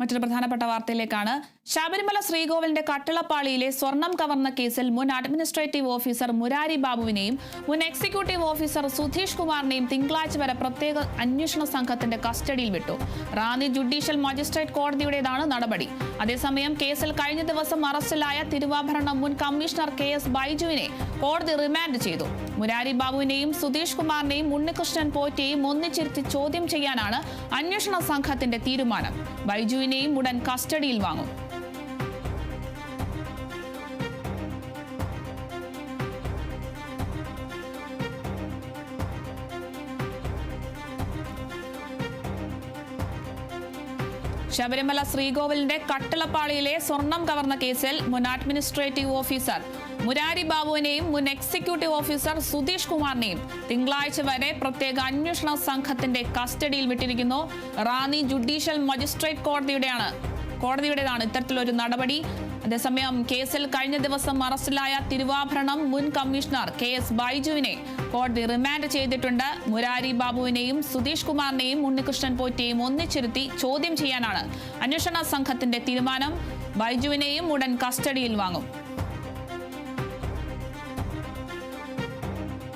മറ്റൊരു പ്രധാനപ്പെട്ട വാർത്തയിലേക്കാണ്. ശബരിമല ശ്രീകോവിലിന്റെ കട്ടിളപ്പാളിയിലെ സ്വർണം കവർന്ന കേസിൽ മുൻ അഡ്മിനിസ്ട്രേറ്റീവ് ഓഫീസർ മുരാരി ബാബുവിനെയും മുൻ എക്സിക്യൂട്ടീവ് ഓഫീസർ സുധീഷ് കുമാറിനെയും തിങ്കളാഴ്ച വരെ പ്രത്യേക അന്വേഷണ സംഘത്തിന്റെ കസ്റ്റഡിയിൽ വിട്ടു. റാന്നി ജുഡീഷ്യൽ മജിസ്ട്രേറ്റ് കോടതിയുടേതാണ് നടപടി. അതേസമയം കേസിൽ കഴിഞ്ഞ ദിവസം അറസ്റ്റിലായ തിരുവാഭരണം മുൻ കമ്മീഷണർ കെ എസ് ബൈജുവിനെ കോടതി റിമാൻഡ് ചെയ്തു. മുരാരി ബാബുവിനെയും സുധീഷ് കുമാറിനെയും ഉണ്ണികൃഷ്ണൻ പോറ്റയെയും ഒന്നിച്ചിരുത്തി ചോദ്യം ചെയ്യാനാണ് അന്വേഷണ സംഘത്തിന്റെ തീരുമാനം. ബൈജുവിനെയും ഉടൻ കസ്റ്റഡിയിൽ വാങ്ങും ശബരിമല ശ്രീകോവിലിന്റെ കട്ടളപ്പാളിയിലെ സ്വർണം കവർന്ന കേസിൽ മുൻ അഡ്മിനിസ്ട്രേറ്റീവ് ഓഫീസർ മുരാരി ബാബുവിനെയും മുൻ എക്സിക്യൂട്ടീവ് ഓഫീസർ സുധീഷ് കുമാറിനെയും തിങ്കളാഴ്ച വരെ പ്രത്യേക അന്വേഷണ സംഘത്തിന്റെ കസ്റ്റഡിയിൽ വിട്ടിരിക്കുന്നു. റാന്നി ജുഡീഷ്യൽ മജിസ്ട്രേറ്റ് കോടതിയുടെയാണ് കോടതിയുടേതാണ് ഇത്തരത്തിലൊരു നടപടി. അതേസമയം കേസിൽ കഴിഞ്ഞ ദിവസം അറസ്റ്റിലായ തിരുവാഭരണം മുൻ കമ്മീഷണർ കെ എസ് ബൈജുവിനെ കോടതി റിമാൻഡ് ചെയ്തിട്ടുണ്ട്. മുരാരി ബാബുവിനെയും സുധീഷ് കുമാറിനെയും ഉണ്ണികൃഷ്ണൻ പോറ്റിയെയും ഒന്നിച്ചിരുത്തി ചോദ്യം ചെയ്യാനാണ് അന്വേഷണ സംഘത്തിന്റെ തീരുമാനം. ബൈജുവിനെയും ഉടൻ കസ്റ്റഡിയിൽ വാങ്ങും.